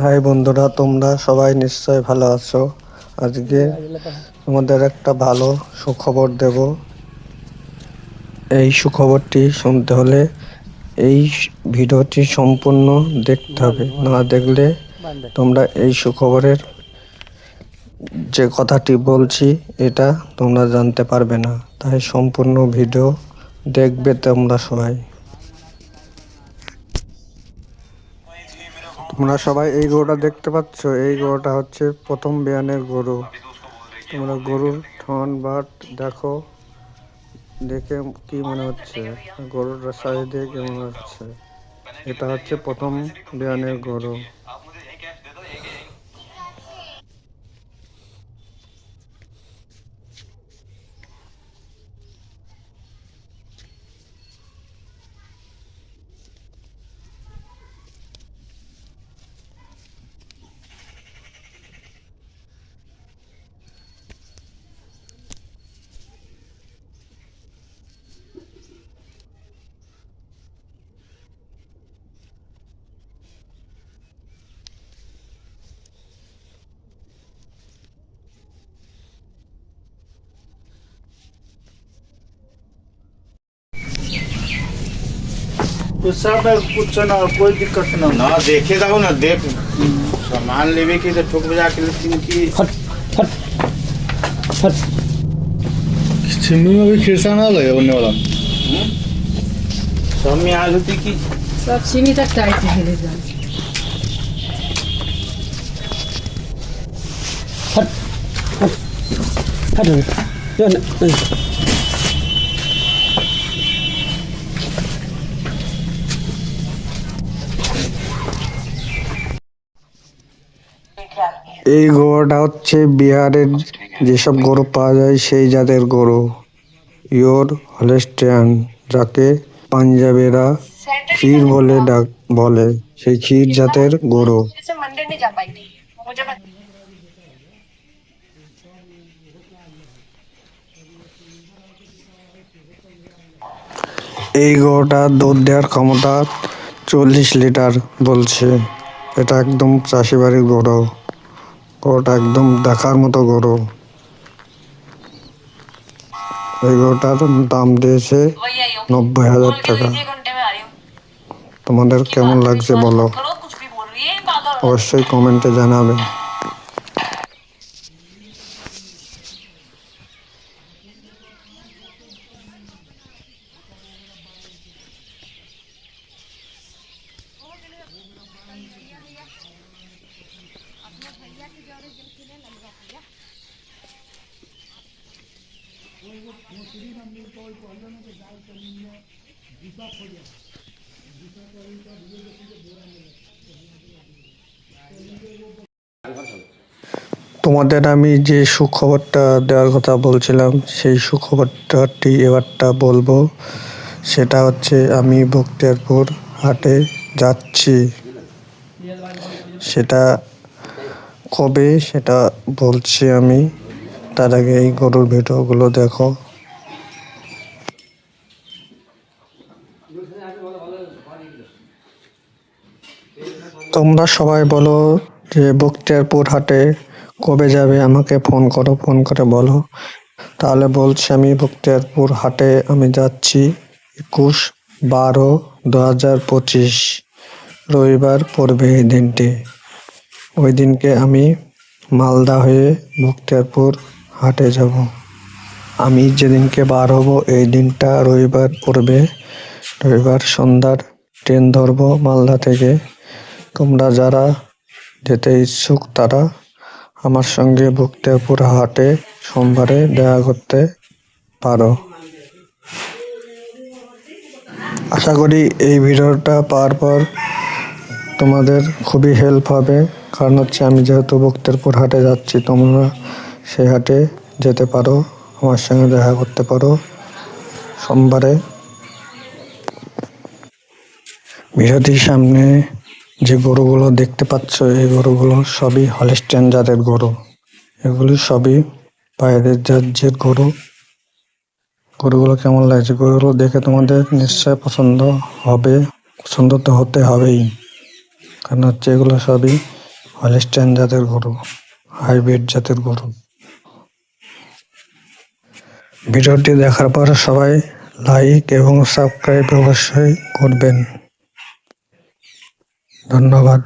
High বন্ধুরা, তোমরা সবাই নিশ্চয় ভালো আছো। আজকে তোমাদের একটা ভালো সুখবর দেব। এই সুখবরটি শুনতে হলে এই ভিডিওটি সম্পূর্ণ দেখতে হবে। না দেখলে তোমরা এই সুখবরের যে কথাটি বলছি, এটা তোমরা জানতে পারবে না। তাই সম্পূর্ণ ভিডিও দেখবে তোমরা সবাই। তোমরা সবাই এই গরুটা দেখতে পাচ্ছ? এই গরুটা হচ্ছে প্রথম বিয়ানের গরু। তোমরা গরুর ঠন বাট দেখো। দেখে কি মনে হচ্ছে? গরুটার সাইজ দিয়ে কি মনে হচ্ছে? এটা হচ্ছে প্রথম বিয়ানের গরু। गुस्सा में कुछ ना कोई दिक्कत ना। ना देखे जाओ ना देख। सामान लेवे तो ठोक बजा के लेकिन की हट हट फट। चिमनी में भी खिरसा ना लगे वाला। सब में आ जाती की सब चीनी तक टाइट है ले जा हट फट। फट এই গরুটা হচ্ছে বিহারের যেসব গরু পাওয়া যায় সেই জাতের গরু। ইয়োর হলেস্টিয়ান, যাকে পাঞ্জাবেরা ক্ষীর বলে ডাক বলে, সেই ক্ষীর জাতের গরু। এই গরুটার দুধ দেওয়ার ক্ষমতা চল্লিশ লিটার বলছে। এটা একদম চাষিবাড়ির গরু। ওটা একদম দেখার মতো গরু। এই গরুটার দাম দিয়েছে নব্বই হাজার টাকা। তোমাদের কেমন লাগছে বলো? অবশ্যই কমেন্টে জানাবে। घंटे में आ रही हूँ তোমাদের কেমন লাগছে বলো करो कुछ भी बोल रही है पागल অবশ্যই কমেন্টে জানাবে তোমাদের আমি যে সুখবরটা দেওয়ার কথা বলছিলাম সেই সুখবরটাটি এবারটা বলবো সেটা হচ্ছে আমি বক্তিয়ারপুর হাটে যাচ্ছি সেটা কবে সেটা বলছি আমি। তার আগে এই গরুর ভিডিওগুলো দেখো। তোমরা সবাই বলো যে বক্তিয়ারপুর হাটে কবে যাবে, আমাকে ফোন করো, ফোন করে বলো। তাহলে বলছি আমি বক্তিয়ারপুর হাটে আমি যাচ্ছি একুশ বারো দু হাজার পঁচিশ, রবিবার পড়বে এই দিনটি। ওই দিনকে আমি মালদা হয়ে বক্তিয়ারপুর হাটে যাব। আমি যেদিনকে বার হব, এই দিনটা রবিবার পড়বে। রবিবার সন্ধ্যার ট্রেন ধরবো মালদা থেকে। তোমরা যারা যেতে ইচ্ছুক, তারা আমার সঙ্গে বক্তিয়ারপুর হাটে সোমবারে দেখা করতে পারো। আশা করি এই ভিডিওটা পাওয়ার পর তোমাদের খুবই হেল্প হবে। কারণ হচ্ছে আমি যেহেতু বক্তিয়ারপুর হাটে যাচ্ছি, তোমরা সেই হাটে যেতে পারো, আমার সঙ্গে দেখা করতে পারো সোমবারে। ভিডিওটির সামনে যে গরুগুলো দেখতে পাচ্ছ, এই গরুগুলো সবই হলিস্টেন জাতের গরু। এগুলি সবই বাইরের রাজ্যের গরু। গরুগুলো কেমন লাগছে? গরুগুলো দেখে তোমাদের নিশ্চয় পছন্দ হবে, পছন্দ তো হতে হবেই। কারণ হচ্ছে এগুলো সবই হলিস্টেন জাতের গরু, হাইব্রিড জাতের গরু। ভিডিওটি দেখার পর সবাই লাইক এবং সাবস্ক্রাইব অবশ্যই করবেন। ধন্যবাদ।